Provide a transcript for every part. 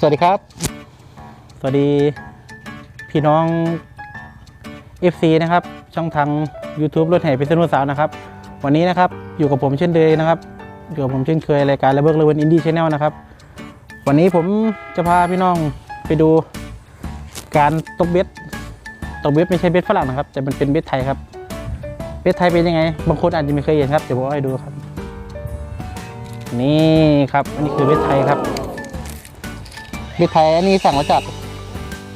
สวัสดีครับ สวัสดีพี่น้อง FC นะครับ ช่องทาง YouTube รถแห่พิษณุสาวนะครับ วันนี้นะครับอยู่กับผมเช่นเดิมนะครับอยู่กับผมเช่นเคยรายการระเบิดระเบิดอินดี้ชแนลนะครับ วันนี้ผมจะพาพี่น้องไปดูการตกเบ็ดตกเบ็ดไม่ใช่เบ็ดฝรั่งนะครับ แต่มันเป็นเบ็ดไทยครับ เบ็ดไทยเป็นยังไง บางคนอาจจะไม่เคยเห็นครับเดี๋ยวผมให้ดูครับ นี่ครับ อันนี้คือเบ็ดไทยครับ บ็ดไทยอันนี้สั่งมาจาก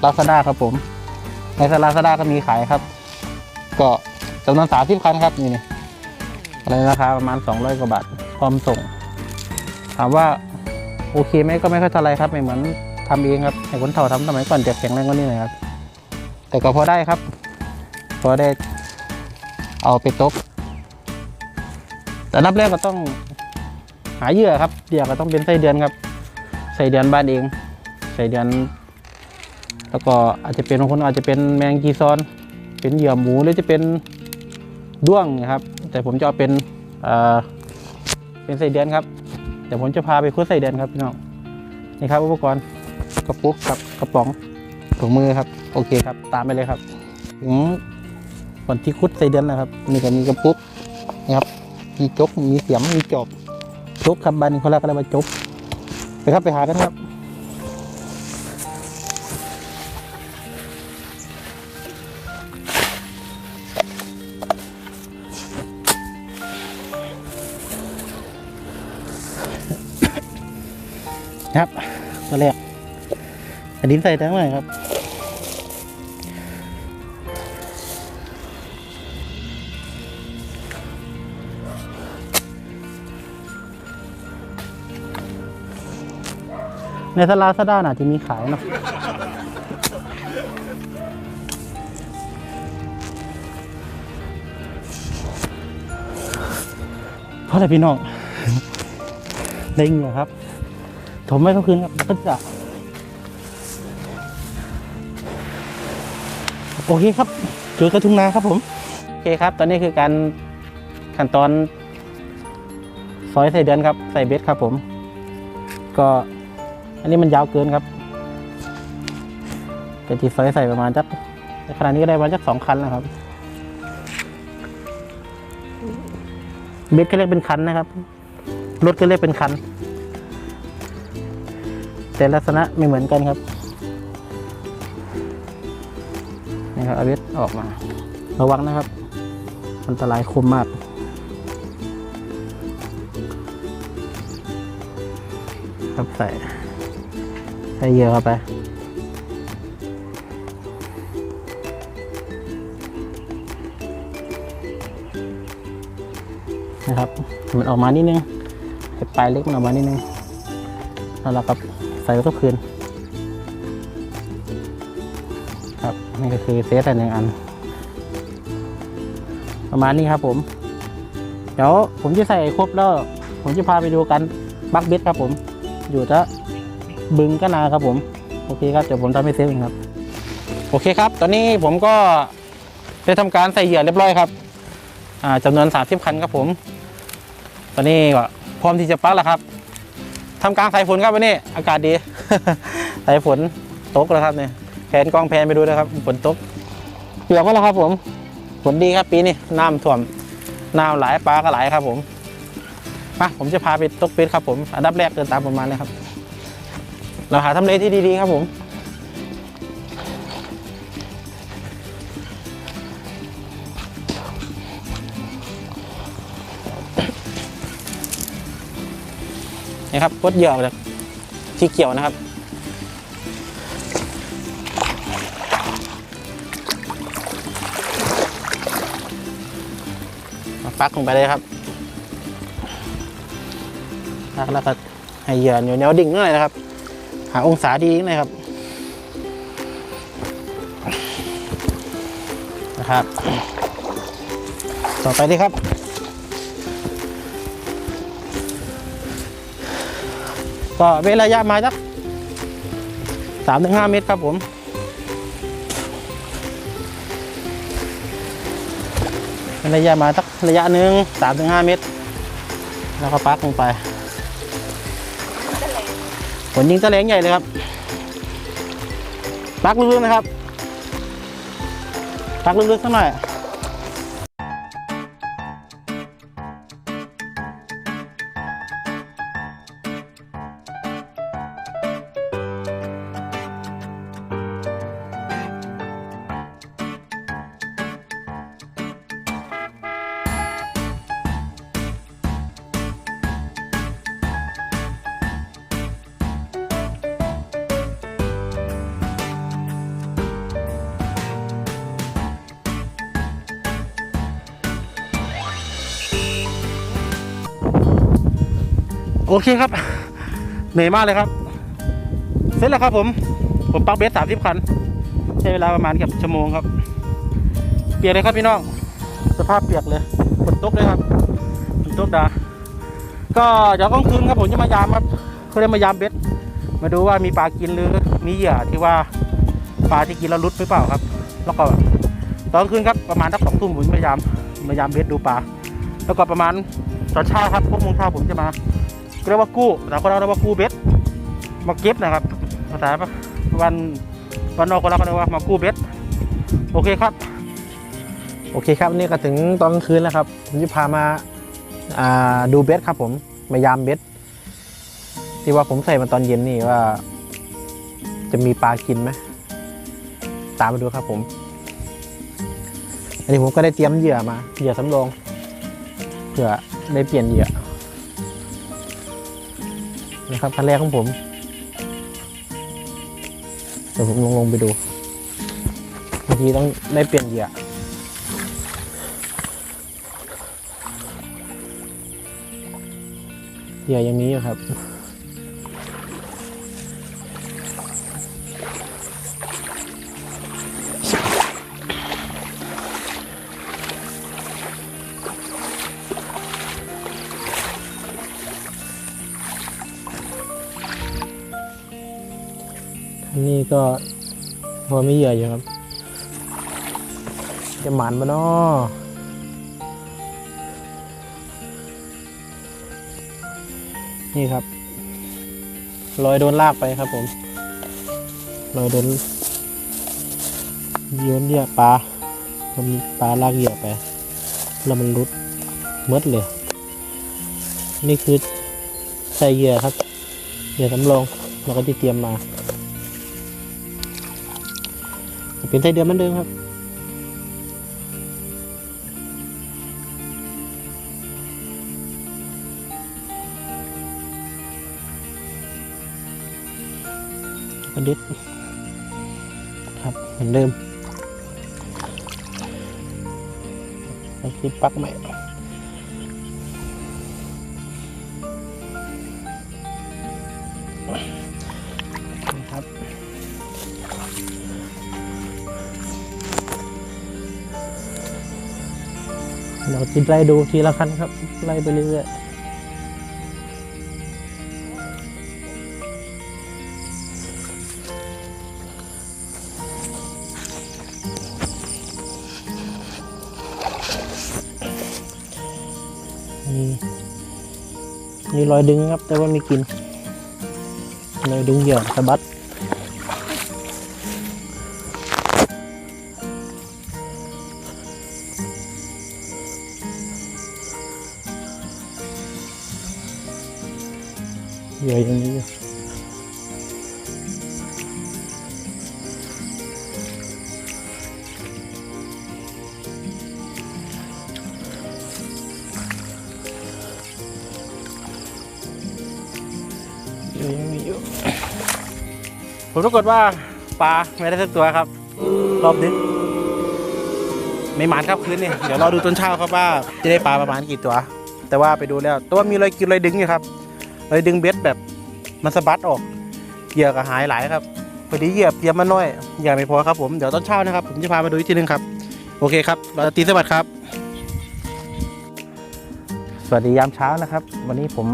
ลาซาด้าครับผม ในลาซาด้าก็มีขายครับ ก็จำนวนสามสิบคันครับนี่นี่อะไรราคาประมาณสองร้อยกว่าบาทพร้อมส่ง ถามว่าโอเคไหมก็ไม่ค่อยเท่าไรครับ ไม่เหมือนทำเองครับให้คนเฒ่าทำสมัยก่อนจะแข็งแรงกว่านี้หน่อยครับ แต่ก็พอได้ครับ พอได้เอาไปตกแต่นับแรกก็ต้องหาเหยื่อครับเหยื่อก็ต้องเป็นไส้เดือนครับไส้เดือนบ้านเอง ไส้เดือน แล้วก็อาจจะเป็นบางคนอาจจะเป็นแมงกีซอน เป็นเหยื่อหมูหรือจะเป็นด้วงนะครับ แต่ผมจะเอาเป็นเป็นไส้เดือนครับเดี๋ยวผมจะพาไปคุดไส้เดือนครับพี่น้องนี่ครับอุปกรณ์กระปุกกับกระป๋องถุงมือครับโอเคครับ ตามไปเลยครับถึงก่อนที่คุดไส้เดือนนะครับนี่ก็มีกระปุกนะครับมีจกมีเสียมมีจอบจกครับบ้านนี้เขาเรียกอะไรว่าจกไปครับไปหากันครับ ครับตัวแรกอันนี้ใส่ทั้งหมดครับในสลาซาด้าน่าจะมีขายเนาะเพราะอะไรพี่น้องได้เหงื่อครับ ถมไว้ก็คืนครับก็จะโอเคครับเจอกระทุ่งนาครับผมโอเคครับ ตอนนี้คือการขั้นตอนซอยใส่เดือนครับ ใส่เบ็ดครับผม ก็อันนี้มันยาวเกินครับกะทิซอยใส่ประมาณจักในขณะนี้ก็ได้ประมาณจักสองคันแล้วครับ เบ็ดก็เรียกเป็นคันนะครับรถก็เรียกเป็นคัน แต่ลักษณะไม่เหมือนกันครับนี่ครับอาเบ็ดออกมา ระวังนะครับ อันตรายคมมากครับใส่ใส่เยื่อเข้าไปนะครับมันออกมานิดนึงให้ปลายเล็กมันออกมานิดนึงแล้วเราก็ ใส่ไว้กับคืน ครับนี่ก็คือเซตอันหนึ่งอัน ประมาณนี้ครับผม เดี๋ยวผมจะใส่ครบแล้ว ผมจะพาไปดูกันบักเบ็ดครับผม อยู่จะบึงก็นาครับผม โอเคครับเดี๋ยวผมทำให้เซฟเองครับ โอเคครับ ตอนนี้ผมก็ได้ทำการใส่เหยื่อเรียบร้อยครับอ่าจำนวน30คันครับผม ตอนนี้ก็พร้อมที่จะปักแล้วครับ ทำกลางสายฝนครับวันนี้อากาศดี สายฝนตกแล้วครับเนี่ยแผนกองแผนไปดูนะครับฝนตกเปียกก็แล้วครับผมฝนดีครับปีนี้น้ำท่วมน้ำหลายปลาก็หลายครับผมมาผมจะพาไปตกเป็ดครับผม อันดับแรกเดินตามผมมาเลยครับ เราหาทำเลที่ดีๆครับผม นี่ครับพดเหยื่อจากที่เกี่ยวนะครับมาปักลงไปเลยครับปักแล้วก็ให้เหยื่ออยู่แนวดิ่งหน่อยนะครับ หาองศาดีหน่อยครับนะครับ ต่อไปนี่ครับ ก็เว้นระยะมาสักสามถึงห้าเมตรครับผมระยะมาสักระยะหนึ่งสามถึงห้าเมตร แล้วก็ปักลงไปผลยิงตะแหลงใหญ่เลยครับปักลึกๆนะครับปักลึกๆสักหน่อย โอเคครับ เหนื่อยมากเลยครับ เสร็จแล้วครับผม ผมปักเบสสามสิบคัน ใช้เวลาประมาณเกือบชั่วโมงครับ เปียกเลยครับพี่น้อง สภาพเปียกเลยฝนตกเลยครับฝนตกดา ก็เดี๋ยวกลางคืนครับผมจะมายามครับเขาเรียกมายามเบ็ดมาดูว่ามีปลากินหรือมีเหยื่อที่ว่าปลาที่กินแล้วรุดหรือเปล่าครับ แล้วก็ตอนกลางคืนครับประมาณสักสองทุ่มผมจะมายามมายามเบ็ดดูปลาแล้วก็ประมาณตอนเช้าครับพวกมงเช้าผมจะมา เรียกว่ากู้แต่คนเราเรียกว่ากู้เบ็ดมาเก็บนะครับภาษาวันวันนอกคนเราก็เรียกว่ามากู้เบ็ดโอเคครับ โอเคครับนี่ก็ถึงตอนกลางคืนแล้วครับผมจะพามาดูเบสครับผมมายามเบสที่ว่าผมใส่มาตอนเย็นนี่ว่า จะมีปลากินไหมตามมาดูครับผม อันนี้ผมก็ได้เตรียมเหยื่อมาเหยื่อสำรองเผื่อได้เปลี่ยนเหยื่อ นะครับคันแรกของผมเดี๋ยวผมลงลงไปดูบางทีต้องได้เปลี่ยนเหยื่อเหยื่อยังมีอยู่ครับ นนี้ก็พอไม่เหยื่ออยู่ครับ จะหมันมาเนาะนี่ครับลอยโดนลากไปครับผมลอยโดนโยนเหยื่อปลามันมีปลาลากเหยื่อไป แล้วมันรุดมดเลย นี่คือใส่เหยื่อครับเหยื่อสำรองเราก็ที่เตรียมมา เป็นไส้เดือนเหมือนเดิมครับกระดิษครับเหมือนเดิมไปคิดปลักใหม่ เราจิดไล่ดูทีละคันครับ ไล่ไปเรื่อยๆมีมีรอยดึงครับ แต่ว่าไม่กินรอยดึงเหยื่อสะบัด เหยื่อยังมีอยู่ยังมีอยู่ผมปรากฏว่าปลาไม่ได้สักตัวครับ รอบนี้ไม่หมานครับคืนนี่เดี๋ยวรอดูต้นเช้าครับว่าจะได้ปลาประมาณกี่ตัว แต่ว่าไปดูแล้วต่ว่ามีรอยกินรอยดึงอยู่ครับ รอยดึงเบ็ดแบบมันสะบัดออกเหยื่อก็หายหลายครับพอดีเหยื่อเตรียมมาน้อยเหยื่อไม่พอครับผมเดี๋ยวตอนเช้านะครับผมจะพามาดูอีกทีหนึงครับ โอเคครับเราจะตีสวัสดีครับ สวัสดียามเช้านะครับ วันนี้ผม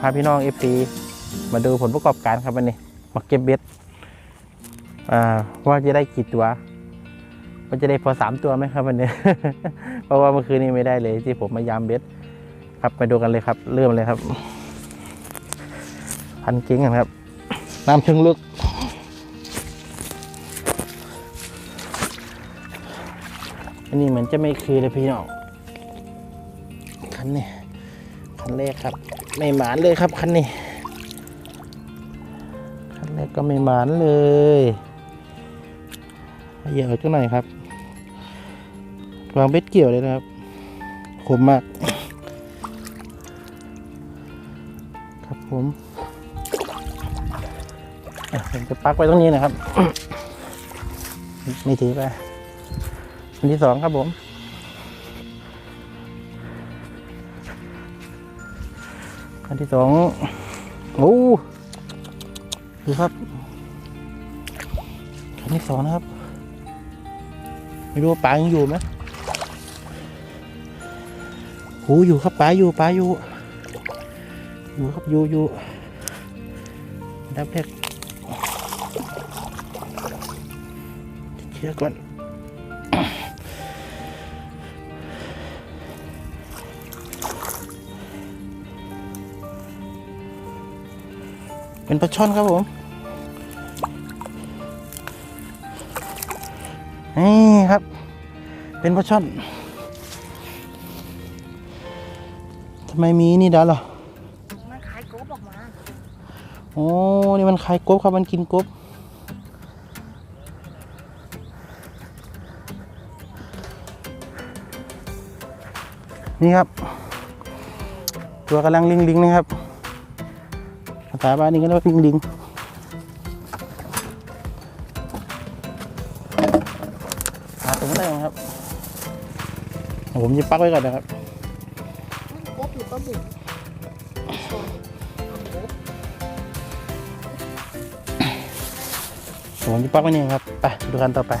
พาพี่น้องเอฟซีมาดูผลประกอบการครับวันนี้มาเก็บเบ็ดอ่าว่าจะได้กี่ตัวว่าจะได้พอสามตัวไหมครับวันนี้ เพราะว่าเมื่อคืนนี้ไม่ได้เลยที่ผมมายามเบ็ดครับไปดูกันเลยครับ เริ่มเลยครับ พันกิ้งกัครับ น้ำเชิงลึก อันนี้เหมือนจะไม่คือเลยพี่น้องคันนี้คันแรกครับ ไม่หมานเลยครับคันนี้คันแรกก็ไม่หมานเลยเยอะจังหน่อยครับวางเบ็ดเกี่ยวเลยนะครับคมมาก ครับผม ผมจะปักไว้ตรงนี้นะครับม่ถือไปอันที่สองครับผม อันที่สองโอ้ดูครับอันที่สองนะครับ ไม่รู้ว่าปลายังอยู่ไหมโอ้อยู่ครับปลาอยู่ปลาอยู่ อยู่ครับอยู่อยู่ดับแรก เชื่อก่อนเป็นปลาช่อนครับผมนี่ครับ เป็นปลาช่อนทำไมมีนี่ด้านเหรอมันขายกบออกมาโอ้นี่มันคายกบครับมันกินกบ นี่ครับ ตัวกำลังลิงลิงๆนะครับภาษาบ้านนี้ก็เรียกว่าลิงลิงหาตรงได้ไหมครับเดี๋ยวผมจะปักไว้ก่อนนะครับกบหรือปลาบุ๋มผมจะปักไว้นี่ครับ ไปดูกันต่อไป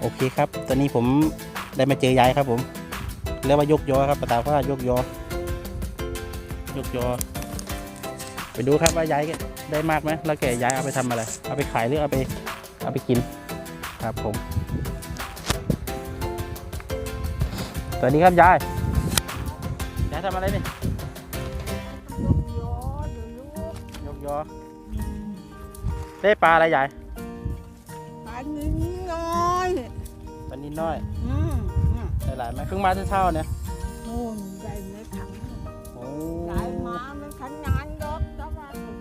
โอเคครับ ตอนนี้ผมได้มาเจอยายครับผมเรียกว่ายกยอครับภาษาว่ายกยอยกยอ ไปดูครับว่ายายได้มากไหมแล้วแกยายเอาไปทำอะไร เอาไปขายหรือเอาไปเอาไปกินครับผม สวัสดีครับยายยายทำอะไรนี่ยกยอยกยอได้ปลาอะไรยาย นิดน้อยอืมอืมได้หลายไหมเพิ่งมาเช้าๆเนี่ยโน่นได้ในถังโอ้ได้มามันขันงานดอกแต่ว่าถูก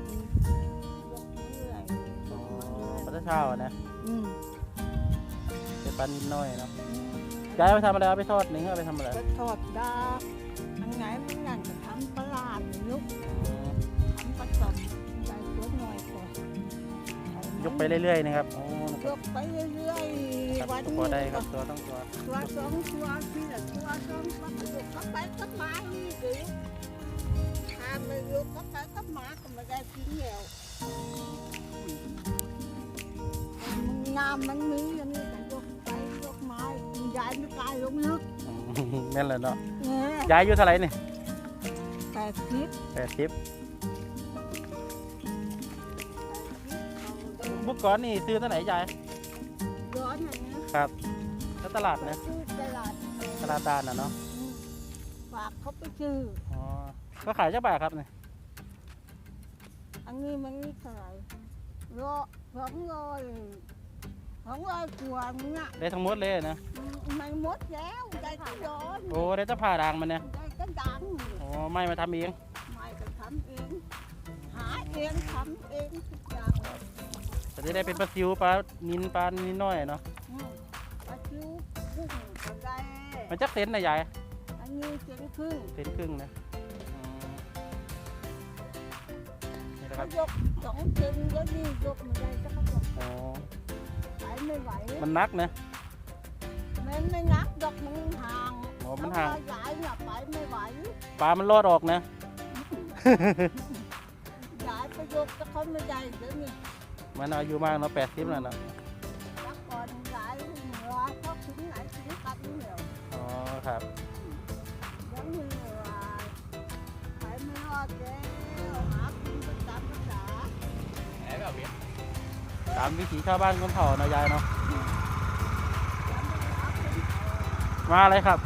ยกเรื่อยยกมาเรื่อยมาเช้าๆนะอืมเป็นปลานิดน้อยเนาะยายเอาไปทำอะไรเอาไปทอดหนึ่งเอาไปทำอะไรก็ทอดดากอันไหนมันนั่นก็ทำปลาร้าดลูกอืมทำปลาสมได้ตัวหน่อยก่อนยกไปเรื่อยๆนะครับโอ้ยกไปเรื่อย ครับๆวันพอได้นี้ครัก็บตัวต้องตัวตัวสองตัวที่ละตัวสองตัวก็อยู่กับไปกับหมานี่สิถ้าไม่อยู่กับไปกับหมาก็ไม่ได้กินแล้วมันน้ำมันมีอย่างนี้แต่ยกไปยกไม้ยายไม่กล้าลงลึกอืมแม่นเลยเนาะเนี่ยยายอายุเท่าไหร่นี่แต่คิดแปดสิบเมื่อก่อนนี่ซื้อที่ไหนยายย้อนอย่างนี้ ครับ แล้วตลาดไปนะซื้อตลาดตลาดดานนะเนาะอืมฝากเขาไปซื้ออ๋อก็ขายเจ้าบ่าครับนี่อันนี้มันนี่เท่าไหร่รอสองร้อยสองร้อยกว่าเนี่ยได้ทั้งหมดเลยนะไม่หมดแล้วได้ก็ย้อนโอ้ ได้แตะผ่าด่างมันเนี่ยได้ก็ดังโอ้ไม่มาทำเองไม่ก็ทำเอง หาเองทำเองทุกอย่าง จะได้เป็นปลาซิวปลานินปลานินน้อยเนาะ อืมปลาชิวกุ้งก็ได้มันจักเซนนะยายอันนี้เสียงครึ่งเซนครึ่งนะอืมนี่นะคเขารับยกสองเซนแล้วนี่ยกไม่ได้ก็เขาบอกอ๋อไปไม่ไหวมันนักนะ มันไม่นักดอกมันห่างอ๋อมันห่าง เอใหญ่น่ะไปไม่ไหวปลามันรอดออกนะใหญ่ไปยกแต่เขาไม่ได้เดี๋ยวนี้มันอายุมากเนาะแปดสิบแล้วเนาะ ตามวิถีชาวบ้านคนเผ่าเนาะยายเนาะมาอะไรครับ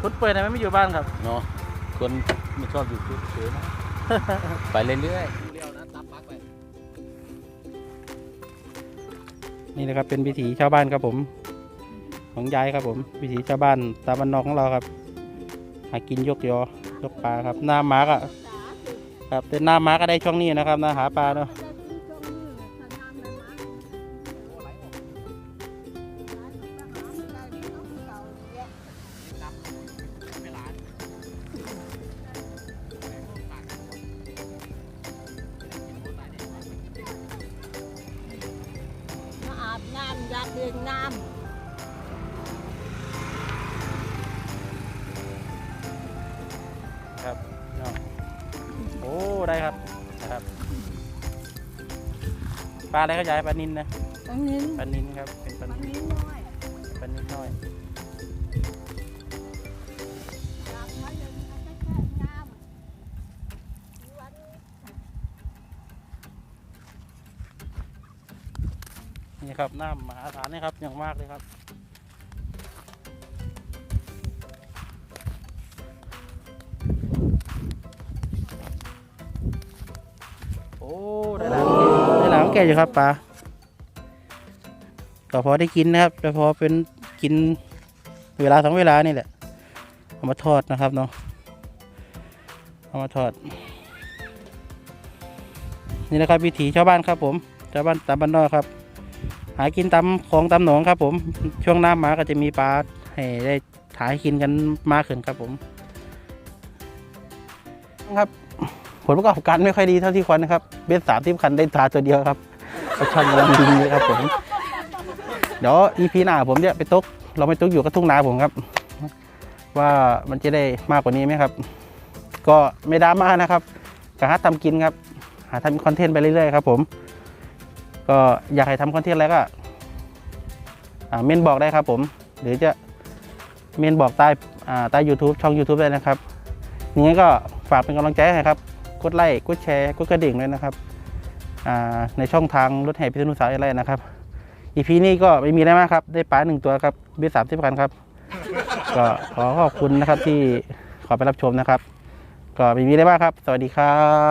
คุณเปิดทำไมไม่อยู่บ้านครับ เนาะคนไม่ชอบอยู่เฉยๆนะไปเรื่อยนี่นะครับเป็นวิถีชาวบ้านครับผม ของยายครับผม วิถีชาวบ้านตามบ้านนอกของเราครับ หากินยกยอยกปลาครับหน้ามาร์กอะครับแต่หน้ามาร์กก็ได้ช่วงนี้นะครับนะหาปลาเนาะาอะไรก็ยายปลานินนะำตรงนี้ปลานินครับเป็นปลาตรงนินนี้น้อยปลานินน้อยอยากมาเรียนมาแค่น้ำวันนี่ครับน้ำมหาศาลนี่ครับอย่างมากเลยครับ ได้หลามแก่อยู่ครับปลาก็พอได้กินนะครับแต่พอเป็นกินเวลาสองเวลานี่แหละเอามาทอดนะครับเนาะเอามาทอด นี่นะครับวิถีชาวบ้านครับผมชาวบ้านตามบ้านนอกครับ หากินตามคลองตามหนองครับ ผม ช่วงน้ำมาก็จะมีปลาให้ได้ถ่ายกินกันมากขึ้นครับผม ครับผลประกอบการไม่ค่อยดีเท่าที่ควรนะครับเบสสามที่คันได้ปลาตัวเดียวครับ ก็ช่างกำลังดีครับผม เดี๋ยวอีพีหน้าผมเนี่ยไปตก เราไปตกอยู่กับทุ่งนาผมครับ ว่ามันจะได้มากกว่านี้ไหมครับ ก็ไม่ดราม่านะครับก็หาทำกินครับ หาทำคอนเทนต์ไปเรื่อยๆครับ ผม ก็อยากให้ทำคอนเทนต์อะไรก็เมนบอกได้ครับผม หรือจะเมนบอกใต้ใต้ YouTube ช่อง YouTube ได้นะครับยังไงก็ฝากเป็นกำลังใจให้ครับ กดไลค์ กดแชร์ กดกระดิ่งด้วยนะครับ ในช่องทางรถแห่พิษณุสายอะไรนะครับอีพีนี้ก็ไม่มีอะไรมากครับ ได้ปลาหนึ่งตัวครับเบียสามสิบคันครับ ก็ขอขอบคุณนะครับที่ขอไปรับชมนะครับ ก็ไม่มีอะไรมากครับ สวัสดีครับ